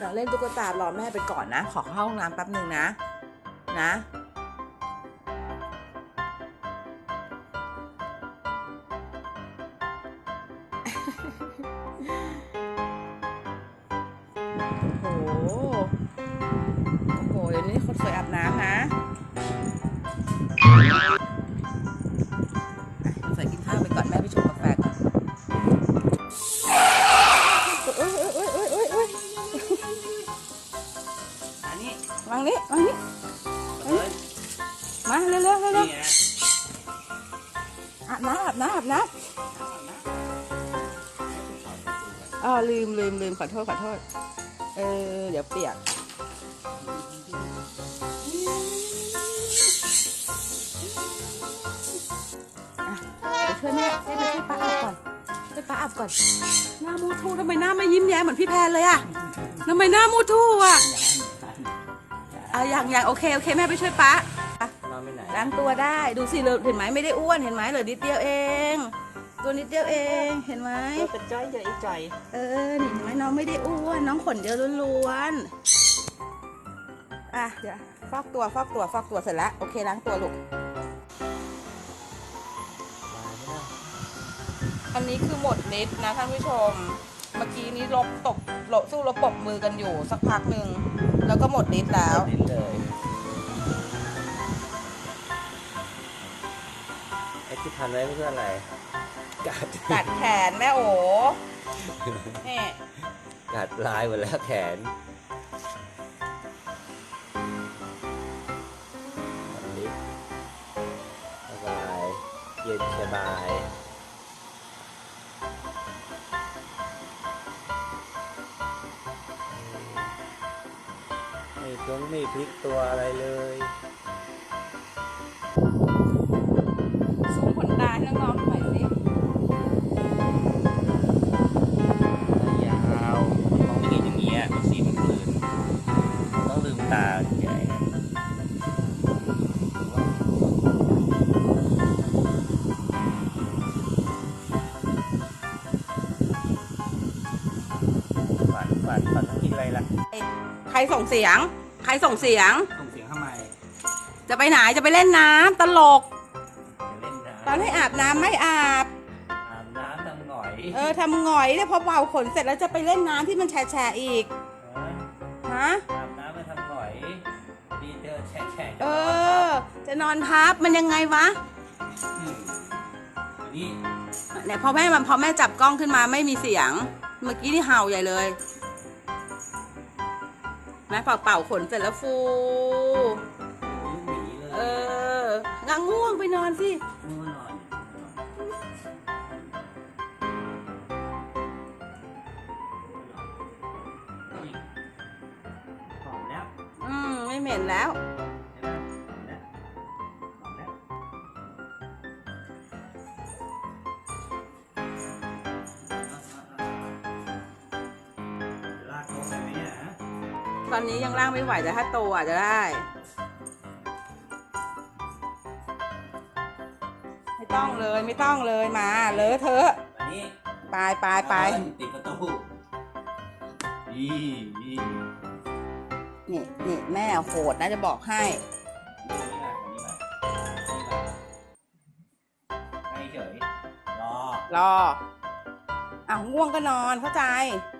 เราเล่นตุ๊กตารอแม่ไปก่อนนะ ขอเข้าห้องน้ำแป๊บหนึ่งนะ นะโอ้ งนี้วางนี้เอ้ยมาเร็วเร็วเร็วเร็วนี่ไงอาบน้ำอาบน้ำอาบน้ำอ๋อลืมลืมลืมขอโทษขอโทษ เออ เดี๋ยวเปียกอะเดี๋ยวช่วยแม่ให้ไปช่วยป้าอาบก่อนช่วยป้าอาบก่อน หน้ามูทูทำไมหน้าไม่ยิ้มแย้มเหมือนพี่แพนเลยอะทำไมหน้ามูทูอะ เอาอย่างอย่างโอเคโอเคแม่ไปช่วยป้ามาไม่ไหนล้างตัวได้ดูสิเหลือเห็นไหมไม่ได้อ้วนเห็นไหมเหลือนิดเดียวเอง ตัวนิดเดียวเองเห็นไหมตัวกระจ้อยใหญ่ใจอยเออนี่เห็นไหมน้องไม่ได้อ้วนน้องขนเยอะล้วนๆอะเดี๋ยวฟอกตัวฟอกตัวฟอกตัวเสร็จแล้วโอเคล้างตัวลูกอันนี้คือหมดฤทธิ์นะท่านผู้ชม เมื่อกี้นี้ลบตกลบสู้ลบปรบมือกันอยู่สักพักหนึ่งแล้วก็หมดฤทธิ์แล้วดิ้นเลยไอ้ที่พันไว้เพื่ออะไรกัดกัดแขนแม่โอ๋นี่กัดลายหมดแล้วแขนอันนี้สบายเย็นสบาย งไม่พลิกตัวอะไรเลยซูมขนตาให้น้องๆหน่อยสิยาวมองไม่เห็นอย่างเงี้ยมันสีมันกลืนต้องลืมตาใหญ่นะฝันฝันฝันต้องกินอะไรล่ะ ใครส่งเสียง ใครส่งเสียง ส่งเสียงทำไมจะไปไหนจะไปเล่นน้ำตลกจะเล่นน้ำตอนให้อาบน้ำไม่อาบ อาบน้ำทำหน่อยเออทำหงอยเนี่ยพอเป่าขนเสร็จแล้วจะไปเล่นน้ำที่มันแฉะๆอีกเออฮะอาบน้ำมาทำหน่อยดีเจอแฉะแฉะเออ จะนอนพับมันยังไงวะมอันนี้เนี่ยพอแม่มันพอแม่จับกล้องขึ้นมาไม่มีเสียง เมื่อกี้นี่เห่าใหญ่เลย แม่เป่าเป่าขนเสร็จแล้วฟู เอองังง่วงไปนอนสิง่วงนอนหลับแล้วอืม ไม่เหม็นแล้วลากเขาไปไหม ตอนนี้ยังล่างไม่ไหวแต่ถ้าโตอาจจะได้ ไม่ต้องเลยไม่ต้องเลยมาเลอะเทอะอันนี้ไปไปไปเออติดประตูนี่นี่นี่นี่แม่โหดนะจะบอกให้นี่มาอันนี้มาอันนี้มาให้เฉยรอ รออ้าวง่วงก็นอนเข้าใจร